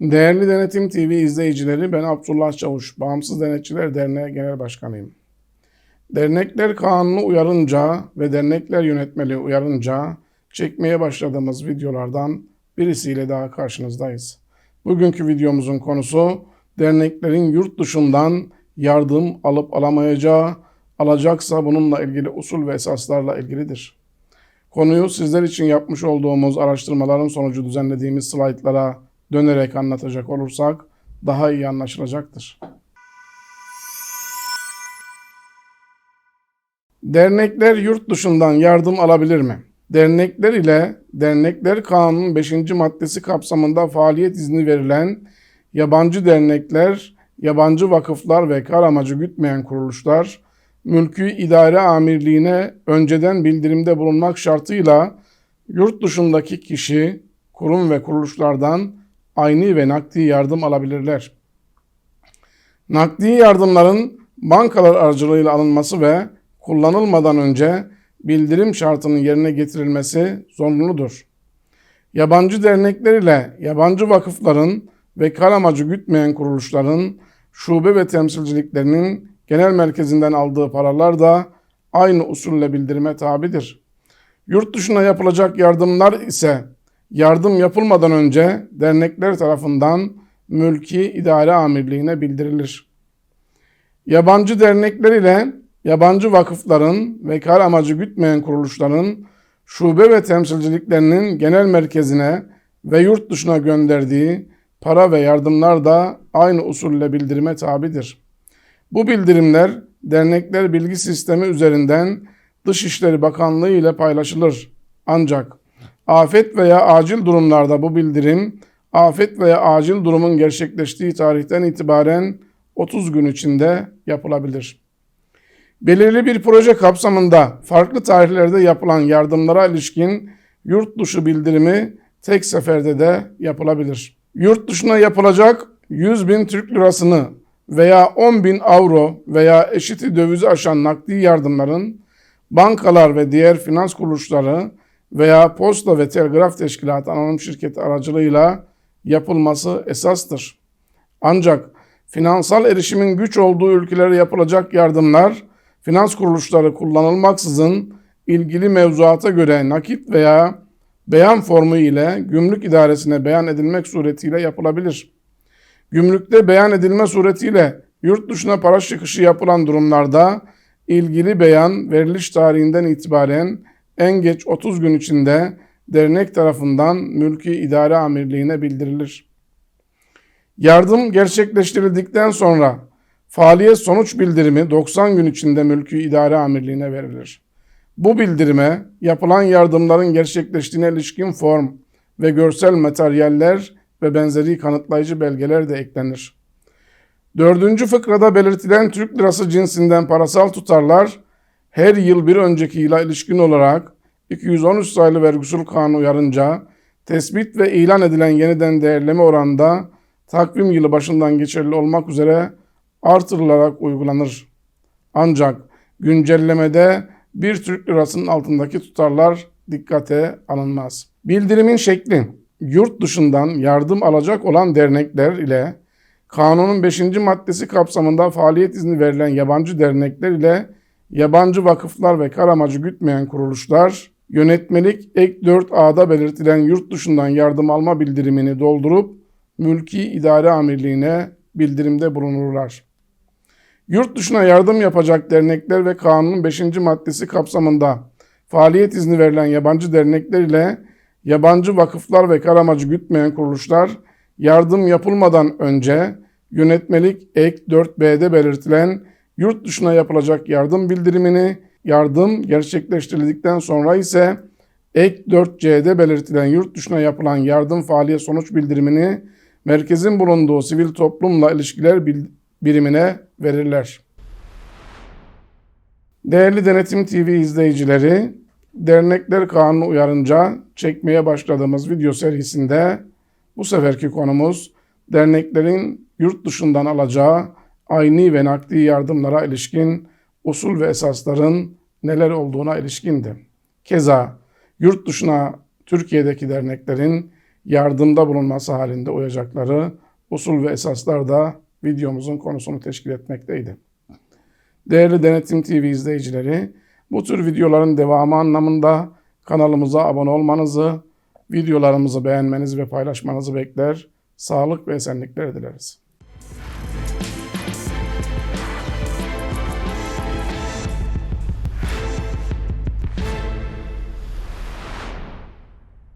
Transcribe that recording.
Değerli Denetim TV izleyicileri ben Abdullah Çavuş, Bağımsız Denetçiler Derneği Genel Başkanıyım. Dernekler kanunu uyarınca ve dernekler yönetmeliği uyarınca çekmeye başladığımız videolardan birisiyle daha karşınızdayız. Bugünkü videomuzun konusu derneklerin yurt dışından yardım alıp alamayacağı, alacaksa bununla ilgili usul ve esaslarla ilgilidir. Konuyu sizler için yapmış olduğumuz araştırmaların sonucu düzenlediğimiz slaytlara dönerek anlatacak olursak daha iyi anlaşılacaktır. Dernekler yurt dışından yardım alabilir mi? Dernekler ile Dernekler Kanunu'nun 5. maddesi kapsamında faaliyet izni verilen yabancı dernekler, yabancı vakıflar ve kar amacı gütmeyen kuruluşlar, mülkü idare amirliğine önceden bildirimde bulunmak şartıyla yurt dışındaki kişi, kurum ve kuruluşlardan ayni ve nakdi yardım alabilirler. Nakdi yardımların bankalar aracılığıyla alınması ve kullanılmadan önce bildirim şartının yerine getirilmesi zorunludur. Yabancı dernekler ile yabancı vakıfların ve kar amacı gütmeyen kuruluşların şube ve temsilciliklerinin genel merkezinden aldığı paralar da aynı usulle bildirime tabidir. Yurt dışına yapılacak yardımlar ise yardım yapılmadan önce dernekler tarafından mülki idare amirliğine bildirilir. Yabancı dernekler ile yabancı vakıfların ve kar amacı gütmeyen kuruluşların şube ve temsilciliklerinin genel merkezine ve yurt dışına gönderdiği para ve yardımlar da aynı usulle bildirime tabidir. Bu bildirimler dernekler bilgi sistemi üzerinden Dışişleri Bakanlığı ile paylaşılır. Ancak afet veya acil durumlarda bu bildirim afet veya acil durumun gerçekleştiği tarihten itibaren 30 gün içinde yapılabilir. Belirli bir proje kapsamında farklı tarihlerde yapılan yardımlara ilişkin yurt dışı bildirimi tek seferde de yapılabilir. Yurt dışına yapılacak 100 bin Türk lirasını veya 10 bin avro veya eşiti dövizi aşan nakdi yardımların bankalar ve diğer finans kuruluşları veya posta ve telgraf teşkilatı anonim şirketi aracılığıyla yapılması esastır. Ancak finansal erişimin güç olduğu ülkelere yapılacak yardımlar finans kuruluşları kullanılmaksızın ilgili mevzuata göre nakit veya beyan formu ile gümrük idaresine beyan edilmek suretiyle yapılabilir. Gümrükte beyan edilme suretiyle yurt dışına para çıkışı yapılan durumlarda ilgili beyan veriliş tarihinden itibaren en geç 30 gün içinde dernek tarafından mülki idare amirliğine bildirilir. Yardım gerçekleştirildikten sonra faaliyet sonuç bildirimi 90 gün içinde mülki idare amirliğine verilir. Bu bildirime yapılan yardımların gerçekleştiğine ilişkin form ve görsel materyaller ve benzeri kanıtlayıcı belgeler de eklenir. Dördüncü fıkrada belirtilen Türk lirası cinsinden parasal tutarlar her yıl bir önceki yıla ilişkin olarak 213 sayılı vergi kanunu uyarınca tespit ve ilan edilen yeniden değerleme oranında takvim yılı başından geçerli olmak üzere artırılarak uygulanır. Ancak güncellemede bir Türk lirasının altındaki tutarlar dikkate alınmaz. Bildirimin şekli yurt dışından yardım alacak olan dernekler ile kanunun 5. maddesi kapsamında faaliyet izni verilen yabancı dernekler ile yabancı vakıflar ve kar amacı gütmeyen kuruluşlar yönetmelik ek 4A'da belirtilen yurt dışından yardım alma bildirimini doldurup mülki idare amirliğine bildirimde bulunurlar. Yurt dışına yardım yapacak dernekler ve kanunun 5. maddesi kapsamında faaliyet izni verilen yabancı dernekler ile yabancı vakıflar ve kar amacı gütmeyen kuruluşlar yardım yapılmadan önce yönetmelik ek 4B'de belirtilen yurt dışına yapılacak yardım bildirimini yardım gerçekleştirildikten sonra ise ek 4C'de belirtilen yurt dışına yapılan yardım faaliyet sonuç bildirimini merkezin bulunduğu sivil toplumla ilişkiler birimine verirler. Değerli Denetim TV izleyicileri, Dernekler Kanunu uyarınca çekmeye başladığımız video serisinde bu seferki konumuz derneklerin yurt dışından alacağı ayni ve nakdi yardımlara ilişkin usul ve esasların neler olduğuna ilişkindi. Keza yurt dışına Türkiye'deki derneklerin yardımda bulunması halinde uyacakları usul ve esaslar da videomuzun konusunu teşkil etmekteydi. Değerli Denetim TV izleyicileri, bu tür videoların devamı anlamında kanalımıza abone olmanızı, videolarımızı beğenmenizi ve paylaşmanızı bekler. Sağlık ve esenlikler dileriz.